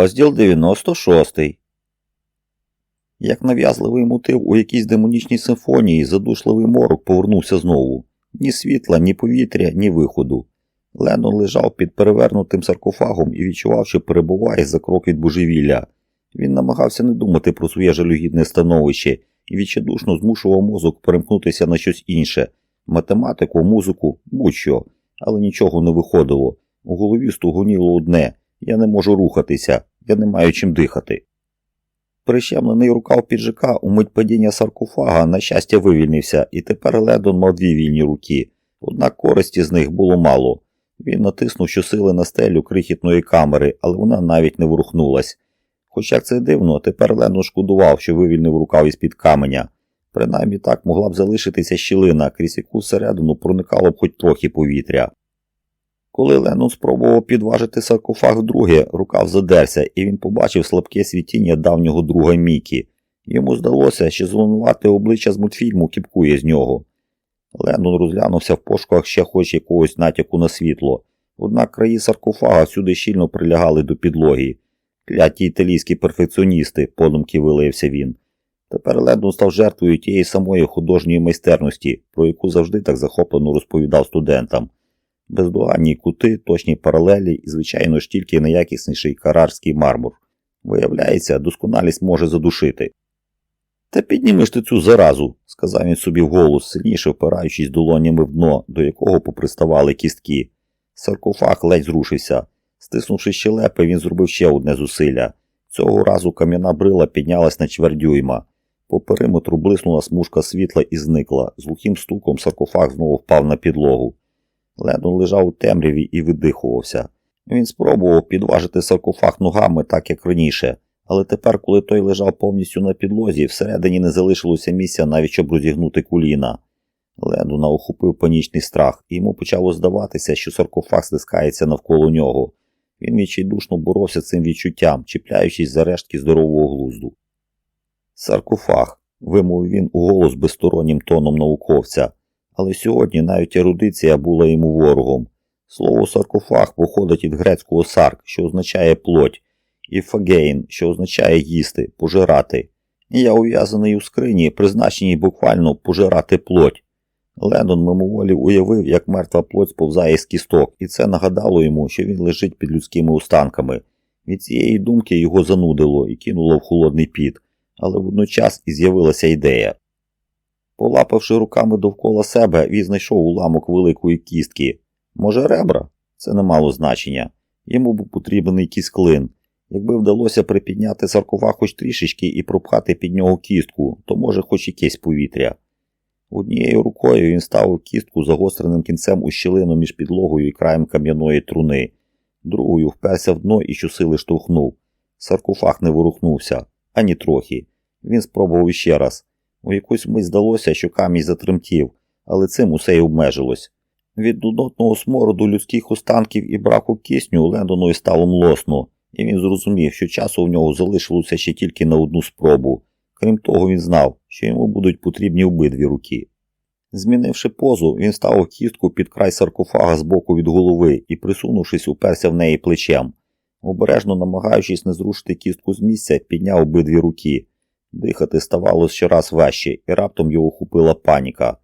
Розділ 96. Як нав'язливий мотив у якійсь демонічній симфонії, задушливий морок повернувся знову. Ні світла, ні повітря, ні виходу. Леннон лежав під перевернутим саркофагом і відчував, що перебуває за крок від божевілля. Він намагався не думати про своє жалюгідне становище і відчайдушно змушував мозок перемкнутися на щось інше математику, музику, будь-що, але нічого не виходило. У голові стугоніло одне я не можу рухатися, я не маю чим дихати. Прищемлений рукав піджака у мить падіння саркофага, на щастя, вивільнився, і тепер Ледон мав дві вільні руки. Однак користі з них було мало. Він натиснув щосили на стелю крихітної камери, але вона навіть не ворухнулась. Хоч як це дивно, тепер Лендон шкодував, що вивільнив рукав із-під каменя. Принаймні так могла б залишитися щілина, крізь яку всередину проникало б хоч трохи повітря. Коли Леннон спробував підважити саркофаг вдруге, рукав задерся, і він побачив слабке світіння давнього друга Мікі. Йому здалося, що зеленувате обличчя з мультфільму кіпкує з нього. Леннон розглянувся в пошуках ще хоч якогось натяку на світло, однак краї саркофага всюди щільно прилягали до підлоги. Кляті італійські перфекціоністи, подумки вилився він. Тепер Леннон став жертвою тієї самої художньої майстерності, про яку завжди так захоплено розповідав студентам бездоганні кути, точні паралелі і, звичайно ж, тільки найякісніший карарський мармур. Виявляється, досконалість може задушити. Та підніми ж ти цю заразу, сказав він собі вголос, сильніше впираючись долонями в дно, до якого поприставали кістки. Саркофаг ледь зрушився. Стиснувши щелепи, він зробив ще одне зусилля. Цього разу кам'яна брила піднялась на чверть По периметру блиснула смужка світла і зникла. З глухим стуком саркофаг знову впав на підлогу. Ледон лежав у темряві і видихувався. Він спробував підважити саркофаг ногами, так як раніше, але тепер, коли той лежав повністю на підлозі, всередині не залишилося місця навіть щоб розігнути коліна. Ледона охопив панічний страх, і йому почало здаватися, що саркофаг стискається навколо нього. Він відчайдушно боровся цим відчуттям, чіпляючись за рештки здорового глузду. Саркофаг, вимовив він у голос безстороннім тоном науковця. Але сьогодні навіть ерудиція була йому ворогом. Слово саркофаг походить від грецького сарк, що означає плоть, і фагейн, що означає їсти, пожирати. І я ув'язаний у скрині, призначеній буквально пожирати плоть. Леннон мимоволі уявив, як мертва плоть сповзає з кісток, і це нагадало йому, що він лежить під людськими останками. Від цієї думки його занудило і кинуло в холодний піт, але водночас і з'явилася ідея. Полапавши руками довкола себе, він знайшов уламок великої кістки. Може, ребра? Це не мало значення. Йому був потрібен якийсь клин. Якби вдалося припідняти саркова хоч трішечки і пропхати під нього кістку, то може хоч якесь повітря. Однією рукою він ставив кістку загостреним кінцем у щілину між підлогою і краєм кам'яної труни, другою вперся в дно і щосили штовхнув. Саркофаг не ворухнувся ані трохи. Він спробував іще раз. У якусь мить здалося, що камінь затремтів, але цим усе й обмежилось. Від нудотного смороду людських останків і браку кисню Лендону стало млосно, і він зрозумів, що часу в нього залишилося ще тільки на одну спробу. Крім того, він знав, що йому будуть потрібні обидві руки. Змінивши позу, він став кістку під край саркофага з боку від голови і, присунувшись, уперся в неї плечем. Обережно намагаючись не зрушити кістку з місця, підняв обидві руки. Дихати ставало щораз важче, і раптом його хупила паніка.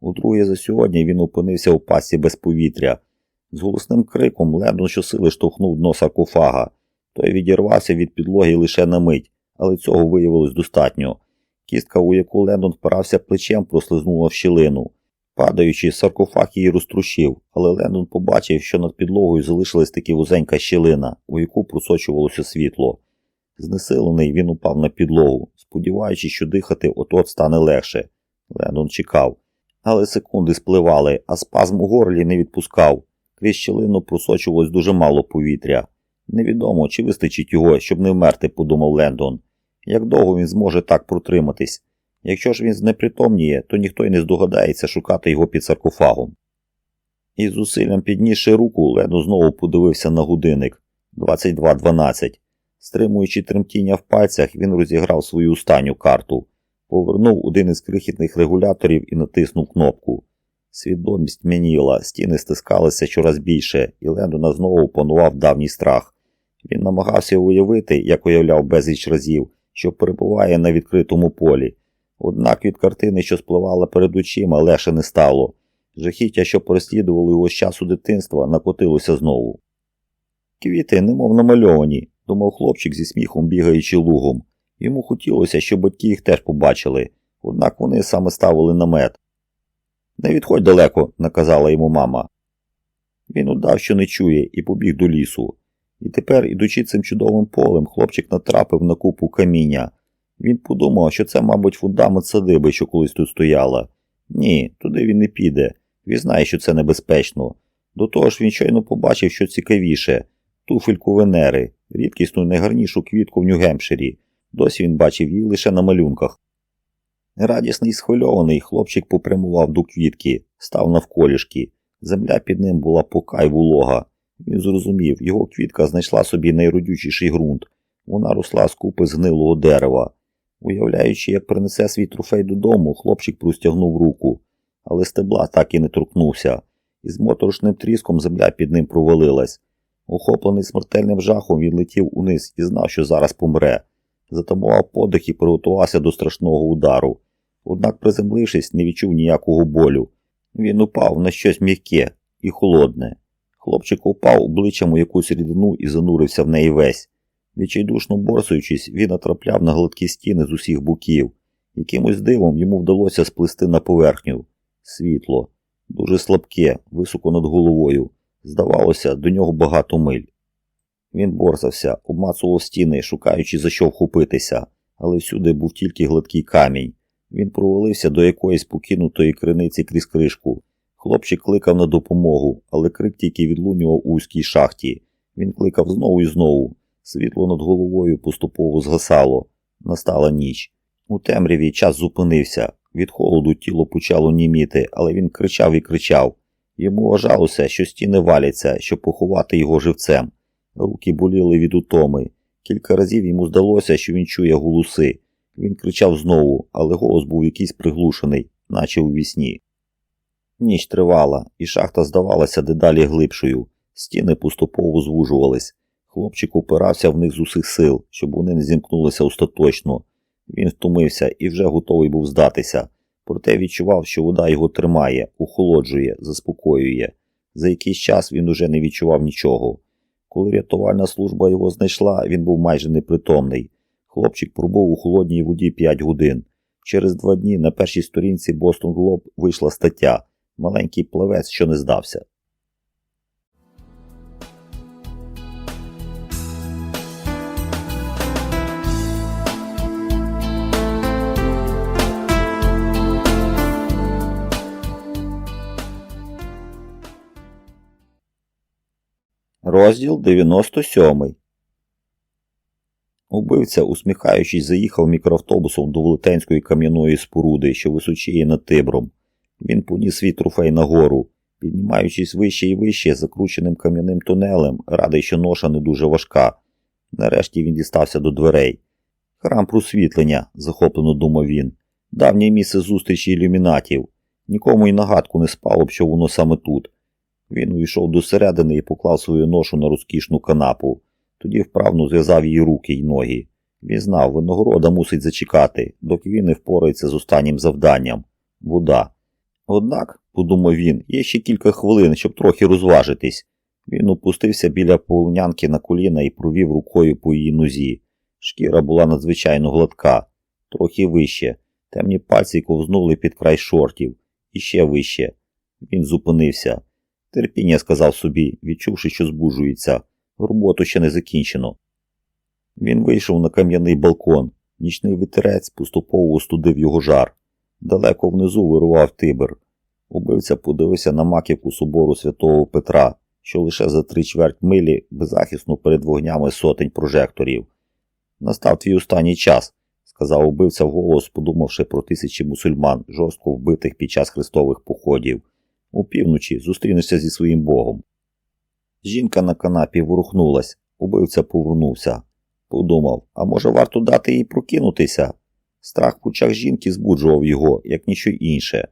Удруге за сьогодні він опинився у пасі без повітря. З голосним криком Лендон щосили штовхнув дно саркофага. Той відірвався від підлоги лише на мить, але цього виявилось достатньо. Кістка, у яку Лендон впирався плечем, прослизнула в щілину. Падаючи, саркофаг її розтрущив, але Лендон побачив, що над підлогою залишилась таки вузенька щілина, у яку просочувалося світло. Знесилений він упав на підлогу, сподіваючись, що дихати от-от стане легше. Леннон чекав. Але секунди спливали, а спазм у горлі не відпускав. Крізь щелину просочувалось дуже мало повітря. Невідомо, чи вистачить його, щоб не вмерти, подумав Лендон. Як довго він зможе так протриматись? Якщо ж він знепритомніє, то ніхто й не здогадається шукати його під саркофагом. Із зусиллям піднісши руку, Лендон знову подивився на годинник 22.12. Стримуючи тремтіння в пальцях, він розіграв свою останню карту, повернув один із крихітних регуляторів і натиснув кнопку. Свідомість мініла, стіни стискалися щораз більше, і Лендона знову опанував давній страх. Він намагався уявити, як уявляв безліч разів, що перебуває на відкритому полі. Однак від картини, що спливала перед очима, легше не стало. Жахіття, що переслідувало його з часу дитинства, накотилося знову. Квіти, немов намальовані, думав хлопчик зі сміхом бігаючи лугом. Йому хотілося, щоб батьки їх теж побачили, однак вони саме ставили намет. Не відходь далеко, наказала йому мама. Він удав, що не чує, і побіг до лісу. І тепер, ідучи цим чудовим полем, хлопчик натрапив на купу каміння. Він подумав, що це, мабуть, фундамент садиби, що колись тут стояла. Ні, туди він не піде. Він знає, що це небезпечно. До того ж він щойно побачив, що цікавіше туфельку Венери, рідкісну найгарнішу квітку в Нью-Гемпширі. Досі він бачив її лише на малюнках. Радісний схвильований, хлопчик попрямував до квітки, став навколішки. Земля під ним була пука й волога. Він зрозумів, його квітка знайшла собі найродючіший ґрунт. Вона росла з купи згнилого дерева. Уявляючи, як принесе свій трофей додому, хлопчик простягнув руку, але стебла так і не торкнувся, і з моторошним тріском земля під ним провалилась. Охоплений смертельним жахом, він летів униз і знав, що зараз помре. Затамував подих і приготувався до страшного удару. Однак, приземлившись, не відчув ніякого болю. Він упав на щось м'яке і холодне. Хлопчик упав обличчям у якусь рідину і занурився в неї весь. Відчайдушно борсуючись, він натрапляв на гладкі стіни з усіх боків. Якимось дивом йому вдалося сплисти на поверхню. Світло, дуже слабке, високо над головою. Здавалося, до нього багато миль. Він борсався, обмацував стіни, шукаючи за що вхопитися, але всюди був тільки гладкий камінь. Він провалився до якоїсь покинутої криниці крізь кришку. Хлопчик кликав на допомогу, але крик тільки відлунював у вузькій шахті. Він кликав знову і знову. Світло над головою поступово згасало. Настала ніч. У темряві час зупинився. Від холоду тіло почало німіти, але він кричав і кричав. Йому вважалося, що стіни валяться, щоб поховати його живцем. Руки боліли від утоми. Кілька разів йому здалося, що він чує голоси. Він кричав знову, але голос був якийсь приглушений, наче у вісні. Ніч тривала, і шахта здавалася дедалі глибшою. Стіни поступово звужувались. Хлопчик опирався в них з усіх сил, щоб вони не зімкнулися остаточно. Він втомився і вже готовий був здатися, проте відчував, що вода його тримає, охолоджує, заспокоює. За якийсь час він уже не відчував нічого. Коли рятувальна служба його знайшла, він був майже непритомний. Хлопчик пробув у холодній воді 5 годин. Через два дні на першій сторінці Бостон Глоб вийшла стаття Маленький плавець, що не здався. Розділ 97 Убивця, усміхаючись, заїхав мікроавтобусом до велетенської кам'яної споруди, що височіє над Тибром. Він поніс свій трофей нагору, піднімаючись вище і вище закрученим кам'яним тунелем, радий, що ноша не дуже важка. Нарешті він дістався до дверей. Храм просвітлення, захоплено думав він, давнє місце зустрічі ілюмінатів. Нікому й нагадку не спало б, що воно саме тут. Він увійшов до середини і поклав свою ношу на розкішну канапу. Тоді вправно зв'язав її руки й ноги. Він знав, винагорода мусить зачекати, доки він не впорається з останнім завданням вода. Однак, подумав він, є ще кілька хвилин, щоб трохи розважитись. Він опустився біля полонянки на коліна і провів рукою по її нозі. Шкіра була надзвичайно гладка, трохи вище. Темні пальці ковзнули під край шортів, і ще вище. Він зупинився. Терпіння сказав собі, відчувши, що збуджується. Роботу ще не закінчено. Він вийшов на кам'яний балкон. Нічний вітерець поступово остудив його жар. Далеко внизу вирував тибр. Убивця подивився на маківку собору святого Петра, що лише за три чверть милі беззахисно перед вогнями сотень прожекторів. Настав твій останній час, сказав убивця вголос, подумавши про тисячі мусульман, жорстко вбитих під час хрестових походів. У півночі зустрінешся зі своїм богом. Жінка на канапі ворухнулась, убивця повернувся. Подумав, а може варто дати їй прокинутися? Страх в очах жінки збуджував його, як ніщо інше.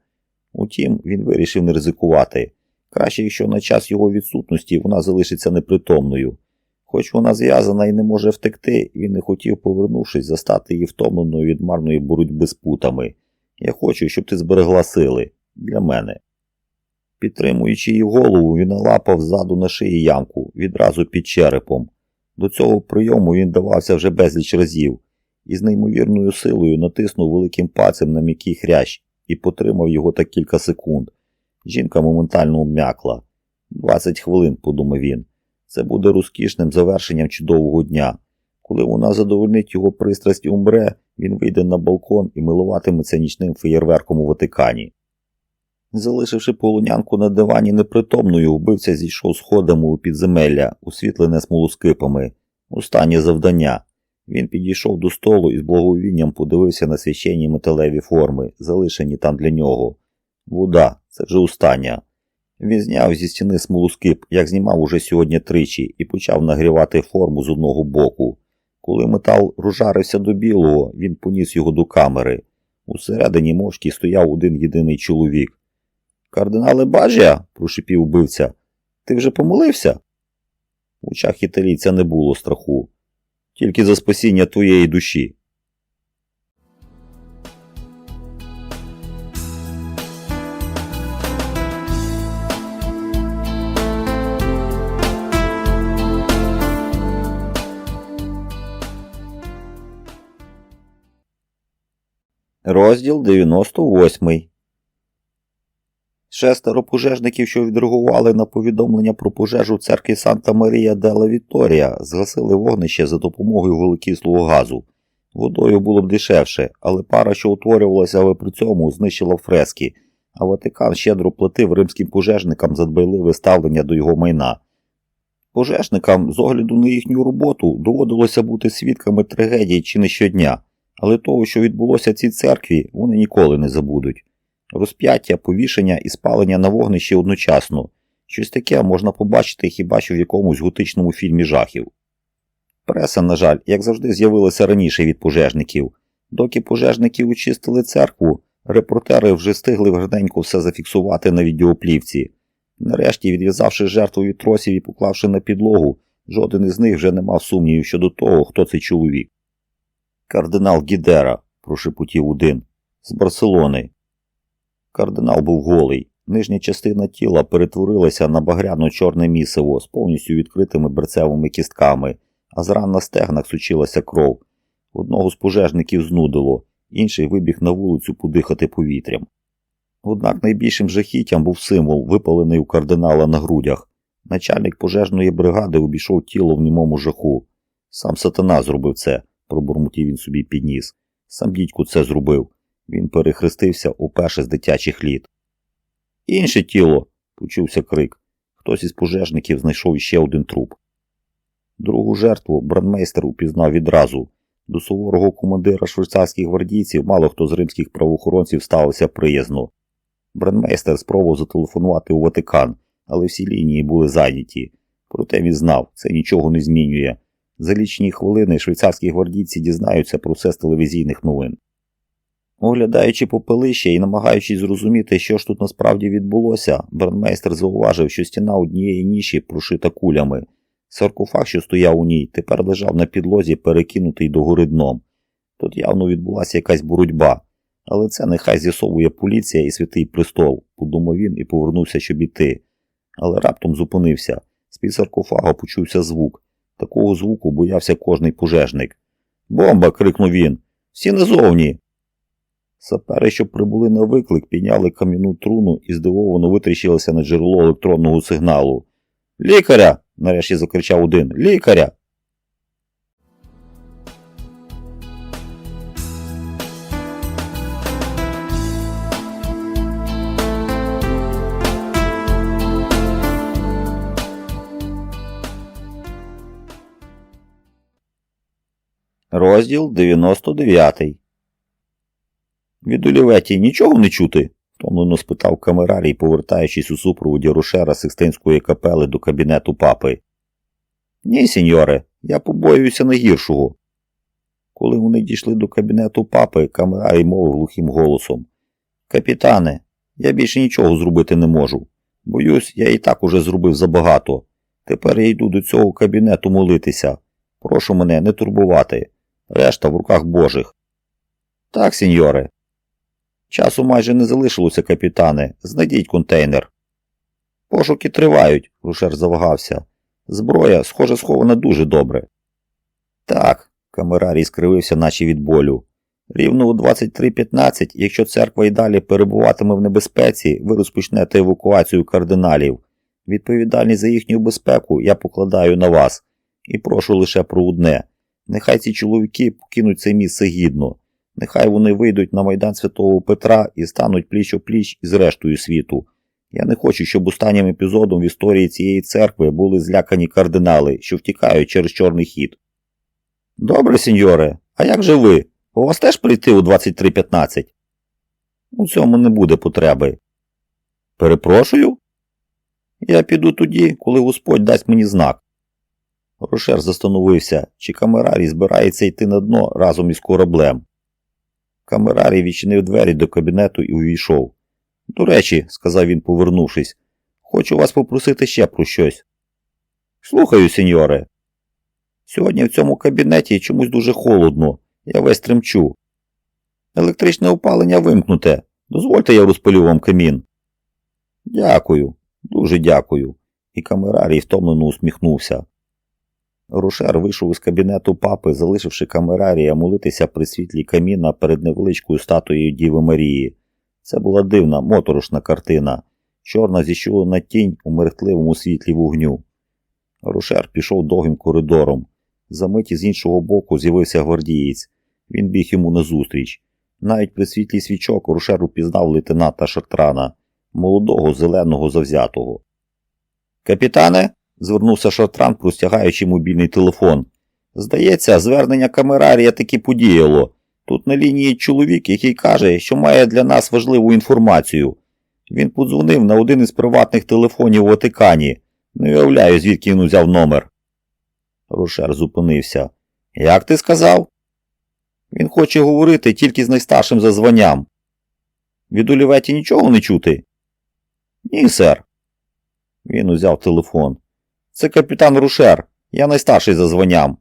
Утім, він вирішив не ризикувати. Краще, якщо на час його відсутності вона залишиться непритомною. Хоч вона зв'язана і не може втекти, він не хотів, повернувшись, застати її втомленою від марної боротьби з путами. Я хочу, щоб ти зберегла сили для мене. Підтримуючи її голову, він налапав ззаду на шиї ямку, відразу під черепом. До цього прийому він давався вже безліч разів і з неймовірною силою натиснув великим пальцем на м'який хрящ і потримав його так кілька секунд. Жінка моментально обм'якла. Двадцять хвилин, подумав він. Це буде розкішним завершенням чудового дня. Коли вона задовольнить його пристрасть і умре, він вийде на балкон і милуватиметься нічним феєрверком у Ватикані. Залишивши полонянку на дивані непритомною, вбивця зійшов сходами у підземелля, освітлене смолоскипами. Останнє завдання. Він підійшов до столу і з благовінням подивився на священні металеві форми, залишені там для нього. Вода, це вже остання. Він зняв зі стіни смолоскип, як знімав уже сьогодні тричі, і почав нагрівати форму з одного боку. Коли метал розжарився до білого, він поніс його до камери. Усередині мовчки стояв один єдиний чоловік. Кардинале Бажія, прошипів вбивця, ти вже помолився? В очах італійця не було страху, тільки за спасіння твоєї душі. Розділ 98 Шестеро пожежників, що відреагували на повідомлення про пожежу церкві Санта Марія Делла Віторія, згасили вогнище за допомогою великислого газу. Водою було б дешевше, але пара, що утворювалася, але при цьому знищила фрески, а Ватикан щедро платив римським пожежникам за дбайливе ставлення до його майна. Пожежникам, з огляду на їхню роботу, доводилося бути свідками трагедії чи не щодня, але того, що відбулося в цій церкві, вони ніколи не забудуть. Розп'яття, повішення і спалення на вогнищі одночасно. Щось таке можна побачити хіба що в якомусь готичному фільмі жахів. Преса, на жаль, як завжди, з'явилася раніше від пожежників. Доки пожежники очистили церкву, репортери вже встигли гарненько все зафіксувати на відеоплівці. Нарешті, відв'язавши жертву від тросів і поклавши на підлогу, жоден із них вже не мав сумнівів щодо того, хто цей чоловік. Кардинал Гідера, прошепотів один, з Барселони. Кардинал був голий. Нижня частина тіла перетворилася на багряно-чорне місиво з повністю відкритими берцевими кістками, а з ран на стегнах сучилася кров. Одного з пожежників знудило, інший вибіг на вулицю подихати повітрям. Однак найбільшим жахіттям був символ, випалений у кардинала на грудях. Начальник пожежної бригади обійшов тіло в німому жаху. Сам сатана зробив це, пробурмотів він собі підніс. Сам дідько це зробив. Він перехрестився уперше з дитячих літ. Інше тіло, почувся крик. Хтось із пожежників знайшов іще один труп. Другу жертву бранмейстер упізнав відразу. До суворого командира швейцарських гвардійців мало хто з римських правоохоронців ставився приязно. Бранмейстер спробував зателефонувати у Ватикан, але всі лінії були зайняті. Проте він знав, це нічого не змінює. За лічні хвилини швейцарські гвардійці дізнаються про все з телевізійних новин. Оглядаючи попелище і намагаючись зрозуміти, що ж тут насправді відбулося, Бернмейстер зауважив, що стіна однієї ніші прошита кулями. Саркофаг, що стояв у ній, тепер лежав на підлозі, перекинутий догори дном. Тут явно відбулася якась боротьба, але це нехай з'ясовує поліція і святий престол, подумав він і повернувся, щоб іти. Але раптом зупинився. З під саркофага почувся звук. Такого звуку боявся кожний пожежник. Бомба! крикнув він. Всі назовні. Сапери, що прибули на виклик, підняли кам'яну труну і здивовано витріщилися на джерело електронного сигналу. Лікаря! нарешті закричав один. Лікаря! Розділ 99 Від Оліветі нічого не чути? втомлено спитав камерарій, повертаючись у супроводі рушера Сикстинської капели до кабінету папи. Ні, сеньоре, я побоююся найгіршого. Коли вони дійшли до кабінету папи, камерарій мовив глухим голосом. Капітане, я більше нічого зробити не можу. Боюсь, я і так уже зробив забагато. Тепер я йду до цього кабінету молитися. Прошу мене не турбувати. Решта в руках Божих. Так, сеньоре. Часу майже не залишилося, капітане. Знайдіть контейнер. Пошуки тривають, Рушер завагався. Зброя, схоже, схована дуже добре. Так, камерарій скривився, наче від болю. Рівно у 23.15, якщо церква й далі перебуватиме в небезпеці, ви розпочнете евакуацію кардиналів. Відповідальність за їхню безпеку я покладаю на вас. І прошу лише про одне. Нехай ці чоловіки покинуть це місце гідно. Нехай вони вийдуть на майдан Святого Петра і стануть пліч пліч із рештою світу. Я не хочу, щоб останнім епізодом в історії цієї церкви були злякані кардинали, що втікають через чорний хід. Добре, сеньоре, а як же ви? У вас теж прийти у 23.15? У цьому не буде потреби. Перепрошую? Я піду тоді, коли Господь дасть мені знак. Рошер застановився, чи камерарій збирається йти на дно разом із кораблем. Камерарій відчинив двері до кабінету і увійшов. До речі, сказав він, повернувшись, хочу вас попросити ще про щось. Слухаю, сеньоре. Сьогодні в цьому кабінеті чомусь дуже холодно, я весь тремчу. Електричне опалення вимкнуте. Дозвольте, я розпалю вам камін. Дякую, дуже дякую. І камерарій втомлено усміхнувся. Рушер вийшов із кабінету папи, залишивши камерарія молитися при світлі каміна перед невеличкою статуєю Діви Марії. Це була дивна, моторошна картина, чорна зіщулена тінь у мерехтливому світлі вогню. Рушер пішов довгим коридором. Замиті з іншого боку з'явився гвардієць. Він біг йому назустріч. Навіть при світлі свічок Рушер упізнав лейтенанта Шартрана, молодого, зеленого, завзятого. Капітане, звернувся Шартран, простягаючи мобільний телефон. Здається, звернення камерарія таки подіяло. Тут на лінії чоловік, який каже, що має для нас важливу інформацію. Він подзвонив на один із приватних телефонів у Ватикані. Не уявляю, звідки він узяв номер. Рушер зупинився. Як ти сказав? Він хоче говорити тільки з найстаршим за званням. Від Оліветі нічого не чути? Ні, сер. Він узяв телефон. Це капітан Рушер. Я найстарший за званням.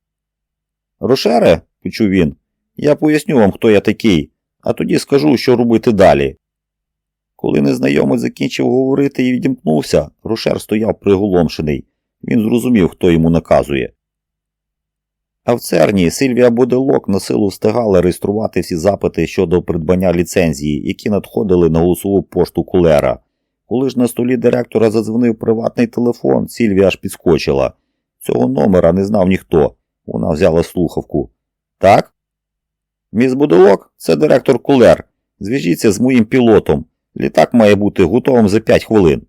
Рушере, почув він, я поясню вам, хто я такий, а тоді скажу, що робити далі. Коли незнайомець закінчив говорити і відімкнувся, Рушер стояв приголомшений. Він зрозумів, хто йому наказує. А в церні Сильвія Боделок на силу встигала реєструвати всі запити щодо придбання ліцензії, які надходили на голосову пошту кулера. Коли ж на столі директора задзвонив приватний телефон, Сільвія аж підскочила. Цього номера не знав ніхто. Вона взяла слухавку. Так? Міс будолок це директор кулер. Зв'яжіться з моїм пілотом. Літак має бути готовим за 5 хвилин.